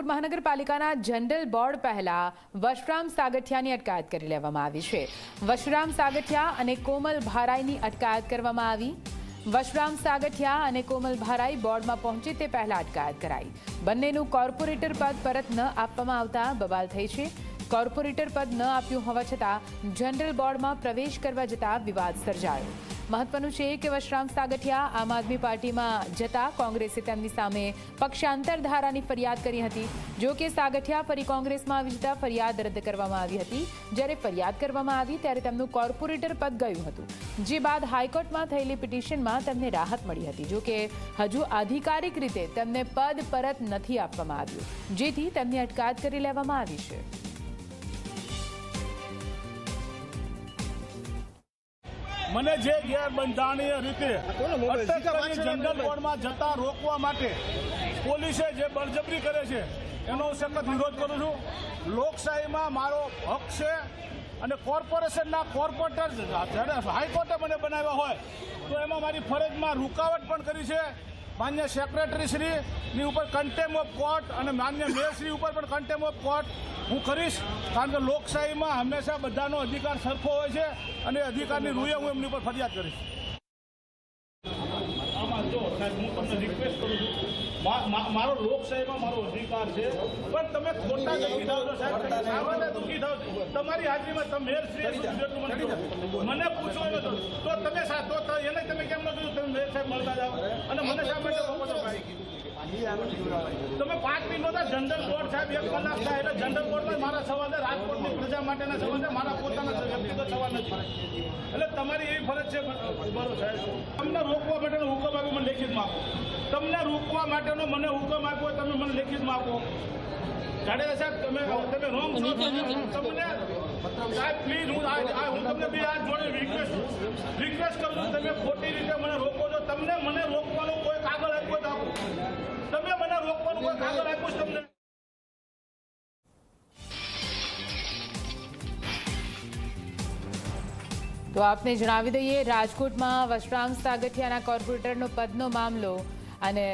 રાજકોટ મહાનગરપાલિકાના general board પહેલા વશરામ સાગઠિયાની અટકાયત કરી લેવામાં આવી છે. વશરામ સાગઠિયા અને કોમલ ભારાઈની અટકાયત કરવામાં આવી. વશરામ સાગઠિયા અને કોમલ ભારાઈ બોર્ડમાં પહોંચે તે પહેલા અટકાયત કરાઈ. બંનેનું કોર્પોરેટર પદ પરત ન આપવામાં આવતા બબાલ થઈ છે. કોર્પોરેટર પદ ન આપ્યું હોવા છતાં જનરલ બોર્ડમાં પ્રવેશ કરવા જતા વિવાદ સર્જાયો. મહત્વનું છે કે વશરામ સાગઠિયા આમ આદમી પાર્ટીમાં જતા કોંગ્રેસે તેમની સામે પક્ષાંતર ધારાની ફરિયાદ કરી હતી. જો કે સાગઠિયા ફરી કોંગ્રેસમાં આવી જતા ફરિયાદ રદ કરવામાં આવી હતી. જ્યારે ફરિયાદ કરવામાં આવી ત્યારે તેમનું કોર્પોરેટર પદ ગયું હતું. જે બાદ હાઈકોર્ટમાં થયેલી પિટિશનમાં તેમને રાહત મળી હતી. જો કે હજુ આધિકારિક રીતે તેમને પદ પરત નથી આપવામાં આવ્યું. જેથી તેમની અટકાયત કરી લેવામાં આવી છે. મને જે ગેરબંધારણીય રીતે અટક કરી જનરલ વોર્ડમાં જતા રોકવા માટે પોલીસે જે બળજબરી કરે છે એનો હું સખત વિરોધ કરું છું. લોકશાહીમાં મારો હક છે અને કોર્પોરેશનના કોર્પોરેટર જ્યારે હાઈકોર્ટે મને બનાવ્યા હોય તો એમાં મારી ફરજમાં રૂકાવટ પણ કરી છે. માન્ય સેક્રેટરી શ્રીની ઉપર કન્ટેમ ઓફ કોર્ટ અને માન્ય મેયરશ્રી ઉપર પણ કન્ટેમ ઓફ કોર્ટ હું કરીશ કારણ કે લોકશાહીમાં હંમેશા બધાનો અધિકાર સરખો હોય છે અને અધિકારની રૂએ હું એમની ઉપર ફરિયાદ કરીશ. આમાં જો સાહેબ હું તમને રિક્વેસ્ટ કરું છું. મારો લોકશાહીમાં મારો અધિકાર છે પણ તમે ખોટા દુઃખી થાવ છો સાહેબ. દુઃખી થાવ તમારી હાજરીમાં તમે મને. પૂછો તો તમે તો એને તમે કેમ ન કીધું? તમે મેયર સાહેબ મળતા જાઓ. અને મને ભાઈ? તમે પાંચ મિનિટ જનરલ બોર્ડ સાહેબ એક કલાક થાય એટલે જનરલ બોર્ડમાં મારા સવાલ છે. રાજકોટની પ્રજા માટેના સવાલ છે. મારા પોતાના વ્યક્તિગત સવાલ નથી. એટલે તમારી એવી ફરજ છે. બરો સાહેબ. તમને રોકવા માટેનો હુકમ આપ્યો મને લેખિતમાં આપો. તમને રોકવા માટેનો મને હુકમ આપ્યો તમે મને લેખિતમાં આપો. જાડેજા સાહેબ તમે તમે રોંગ છો. તમને સાહેબ પ્લીઝ હું હું તમને બી આ જોડે રિક્વેસ્ટ રિક્વેસ્ટ કરું છું. તમે ખોટી રીતે મને રોકો છો. તમને મને રોકવાનો કોઈ કાગળ આપ્યો તો આપો તમે રોકવાનું કોઈ ખાતર આપ્યું છે તમને તો આપને જણાવી દઈએ, રાજકોટમાં વશરામ સાગઠિયાના કોર્પોરેટરનો પદનો મામલો અને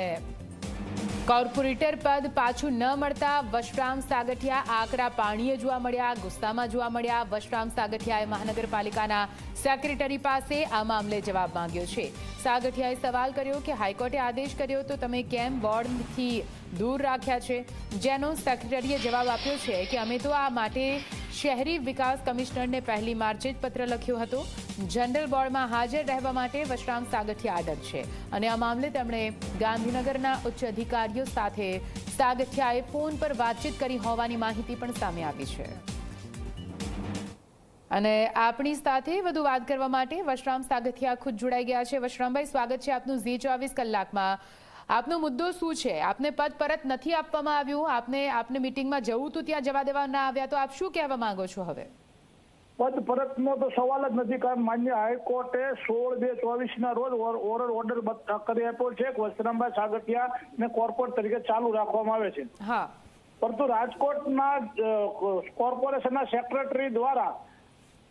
કોર્પોરેટર પદ પાછું ન મળતા વશરામ સાગઠિયા આકરા પાણીએ જોવા મળ્યા ગુસ્સામાં જોવા મળ્યા. વશરામ સાગઠિયાએ મહાનગરપાલિકાના સેક્રેટરી પાસે આ મામલે જવાબ માંગ્યો છે. સાગઠિયાએ સવાલ કર્યો કે હાઈકોર્ટે આદેશ કર્યો તો તમે કેમ બોર્ડથી દૂર રાખ્યા છે? જેનો સેક્રેટરીએ જવાબ આપ્યો છે કે અમે તો આ માટે શહેરી વિકાસ કમિશનરને પહેલી માર્ચે જ પત્ર લખ્યો હતો. જનરલ બોર્ડમાં હાજર રહેવા માટે વશરામ સાગઠિયા આડર છે. અને આ મામલે તેમણે ગાંધીનગરના ઉચ્ચ અધિકારીઓ સાથે સાગઠિયાએ ફોન પર વાતચીત કરી હોવાની માહિતી પણ સામે આવી છે. અને આપણી સાથે વધુ વાત કરવા માટે વશરામ સાગઠિયા ખુદ જોડાઈ ગયા છે. વશરામભાઈ સ્વાગત છે આપનું ઝી ચોવીસ કલાકમાં. આપનો મુદ્દો શું છે? આપને પદ પરત નથી આપવામાં આવ્યું. આપને આપને મિટિંગમાં જવું હતું ત્યાં જવા દેવા ના આવ્યા. તો આપ શું કહેવા માંગો છો હવે? પદ પરતનો તો સવાલ જ નથી કારણ માન્ય હાઈકોર્ટે સોળ બે ચોવીસ ના રોજ ઓર- ઓરલ ઓર્ડર કરી આપ્યો છે કે વસરામભાઈ સાગઠિયા ને કોર્પોરેટ તરીકે ચાલુ રાખવામાં આવે છે. હા. પરંતુ રાજકોટના કોર્પોરેશનના સેક્રેટરી દ્વારા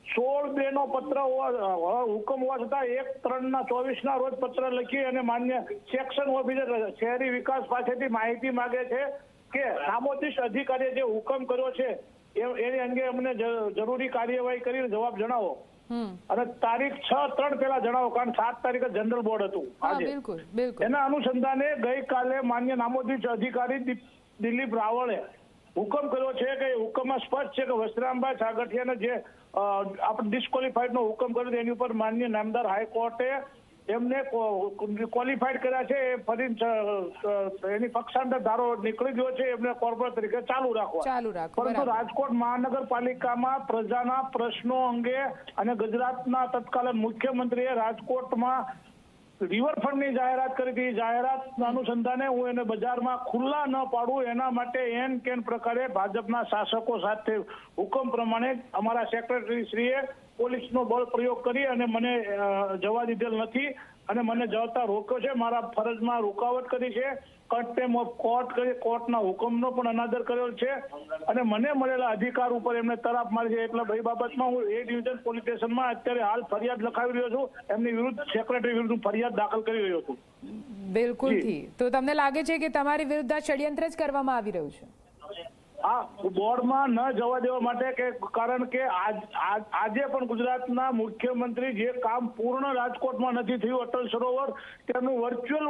સોળ બે નો પત્ર હુકમ હોવા છતાં એક ત્રણ ના ચોવીસ ના રોજ પત્ર લખી અને માન્ય સેક્શન ઓફિસર શહેરી વિકાસ પાસેથી માહિતી માંગે છે કે નામોદિશ અધિકારીએ જે હુકમ કર્યો છે એ- એની અંગે અમને જરૂરી કાર્યવાહી કરીને જવાબ જણાવો. અને તારીખ છ ત્રણ પેલા જણાવો કારણ સાત તારીખે જનરલ બોર્ડ હતું આજે. એના અનુસંધાને ગઈકાલે માન્ય નામોદિત અધિકારી દિલીપ રાવળે હુકમ કર્યો છે કે હુકમમાં સ્પષ્ટ છે કે વસરામભાઈ સાગઠિયાને જે આપણે ડિસ્કોલિફાઈડ નો હુકમ કર્યો એની ઉપર માન્ય નામદાર હાઈકોર્ટે એમને ક્વોલિફાઈડ કર્યા છે એ ફરી એની પક્ષાંતર ધારો નીકળી ગયો છે એમને કોર્પોરેટ તરીકે ચાલુ રાખવા. રાખો પરંતુ રાજકોટ મહાનગરપાલિકામાં પ્રજાના પ્રશ્નો અંગે અને ગુજરાતના તત્કાલીન મુખ્યમંત્રીએ રાજકોટમાં રિવરફ્રન્ટની જાહેરાત કરી હતી. જાહેરાત અનુસંધાને હું એને બજારમાં ખુલ્લા ન પાડું. એના માટે એન કેન પ્રકારે ભાજપના શાસકો સાથે હુકમ પ્રમાણે અમારા સેક્રેટરી શ્રીએ પોલીસનો બળ પ્રયોગ કરી અને મને જવા દીધેલ નથી. અને મને જવાતા રોક્યો છે. મારા ફરજમાં રોકાવટ કરી છે. કન્ટેમ ઓફ કોર્ટ કરી કોર્ટના હુકમનો પણ અનાદર કર્યો છે. અને મને મળેલા અધિકાર ઉપર એમને તરાપ મારી છે. એટલે ભાઈ બાબતમાં હું એ ડિવિઝન પોલીસ સ્ટેશનમાં અત્યારે હાલ ફરિયાદ લખાવી રહ્યો છું. એમની વિરુદ્ધ સેક્રેટરી વિરુદ્ધ ફરિયાદ દાખલ કરી રહ્યો છું. બિલકુલથી તો તમને લાગે છે કે તમારી વિરુદ્ધ આ ષડયંત્ર જ કરવામાં આવી રહ્યું છે? આ બોર્ડમાં ન જવા દેવા માટે કે કારણ કે આજ- પણ ગુજરાતના મુખ્યમંત્રી જે કામ પૂર્ણ રાજકોટમાં નથી થયું અટલ સરોવર તેનું વર્ચ્યુઅલ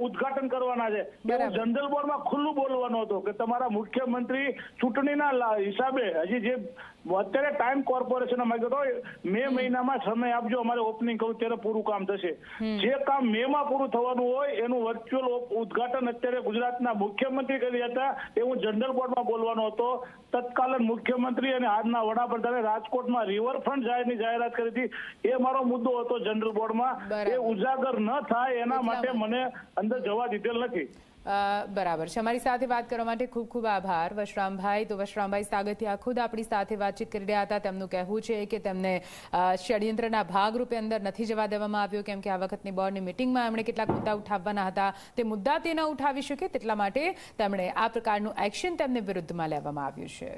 ઉદઘાટન કરવાના છે. જનરલ બોર્ડમાં ખુલ્લું બોલવાનું હતું કે તમારા મુખ્યમંત્રી ચૂંટણીના હિસાબે હજી જે અત્યારે ટાઈમ કોર્પોરેશન અમે હતો મે મહિનામાં સમય આપજો અમારે ઓપનિંગ કરવું ત્યારે પૂરું કામ થશે. જે કામ મે માં પૂરું થવાનું હોય એનું વર્ચ્યુઅલ ઉદઘાટન અત્યારે ગુજરાતના મુખ્યમંત્રી કરી હતા એ હું જનરલ બોર્ડમાં બોલવાનો હતો. તત્કાલીન મુખ્યમંત્રી અને આજના વડાપ્રધાને રાજકોટમાં રિવરફ્રન્ટ જાહેરની જાહેરાત કરી હતી. એ મારો મુદ્દો હતો જનરલ બોર્ડમાં. એ ઉજાગર ન થાય એના માટે. મને અંદર જવા દીધેલ નથી. બરાબર છે. અમારી સાથે વાત કરવા માટે ખૂબ ખૂબ આભાર. વશરામભાઈ, તો વશરામભાઈ સાગતિયા ખુદ આપણી સાથે વાતચીત કરી રહ્યા હતા. તેમનું કહેવું છે કે તેમને ષડયંત્રના ભાગરૂપે અંદર નથી જવા દેવામાં આવ્યો, કેમ કે આ વખતની બોર્ડની મિટિંગમાં એમણે કેટલાક મુદ્દા ઉઠાવવાના હતા. તે મુદ્દા તે ઉઠાવી શકે તેટલા માટે તેમણે આ પ્રકારનું એક્શન તેમને વિરુદ્ધમાં લેવામાં આવ્યું છે.